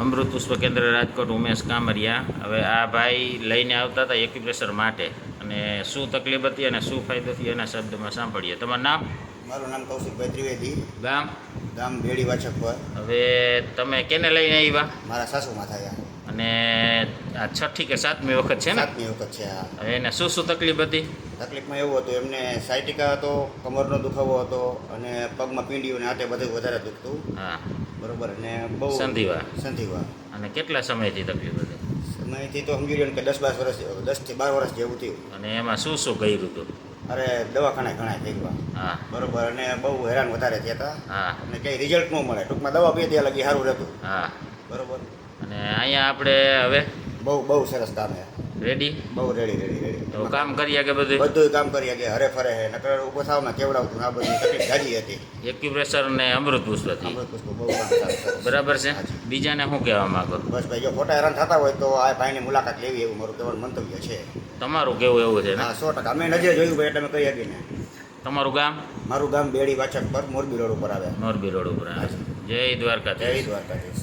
અમૃત પુષ્પ કેન્દ્ર રાજકોટ ઉમેશ કામરિયા. હવે આ ભાઈ લઈને આવતા હતા એક્યુપ્રેશર માટે. અને શું તકલીફ હતી અને શું ફાયદો થયો એના શબ્દમાં સાંભળીએ. તમારું નામ? મારું નામ કૌશિકભાઈ ત્રિવેદી. ગામ? ગામ બેડી વાચક પર. હવે તમે કેને લઈને આવ્યા? મારા સાસુમાં થયા અને આ છઠ્ઠી કે સાતમી વખત છે ને? સાતમી વખત છે હવે એને શું શું તકલીફ હતી? તકલીફમાં એવું હતું એમને સાયટિકા હતો કમરનો દુખાવો હતો અને પગમાં પીંડીયું ને હાથે બધું વધારે દુખતું. હા. બરોબર અને બહુ સંધિવા. સંધિવા. અને કેટલા સમયથી તકલીફ હતી? સમયથી તો સમજી લો કે દસ બાર વર્ષ દસથી બાર વર્ષ જેવું થયું. અને એમાં શું શું કર્યું હતું? અરે દવાખાને ઘણા થઈ ગયા હા. બરોબર અને બહુ હેરાન વધારે થયા હતા. અને કંઈ રિઝલ્ટ ન મળે. ટૂંકમાં દવા પીએ ત્યાં લગી સારું રહેતું. હા. બરોબર. અને અહીંયા આપણે હવે બહુ બહુ સરસ કામ છે. રેડી બહુ રેડી રેડી રેડી તો કામ કરી કે બધું બધું કામ કરી કે હરે ફરે હે નકર ઊભો થાવ ને કેવડાવતું આ બધી તકલીફ જાજી હતી. એક્યુપ્રેશર ને અમૃત પુષ્પથી અમૃત પુષ્પ બહુ કામ સારું બરાબર છે? બીજાને શું કહેવા માંગો બસ ભાઈ જો ખોટા હેરાન થતા હોય તો આ ભાઈની મુલાકાત લેવી એવું મારું કહેવાનું મંતવ્ય છે. તમારું કેવું એવું છે હા સો ટકા. અમે નજરે જોયું ભાઈ એટલે અમે કહી શકીએ ને તમારું ગામ? મારું ગામ બેડી વાચક પર મોરબી રોડ ઉપર આવે. મોરબી રોડ ઉપર આવે. જય દ્વારકા જય દ્વારકાધીશ.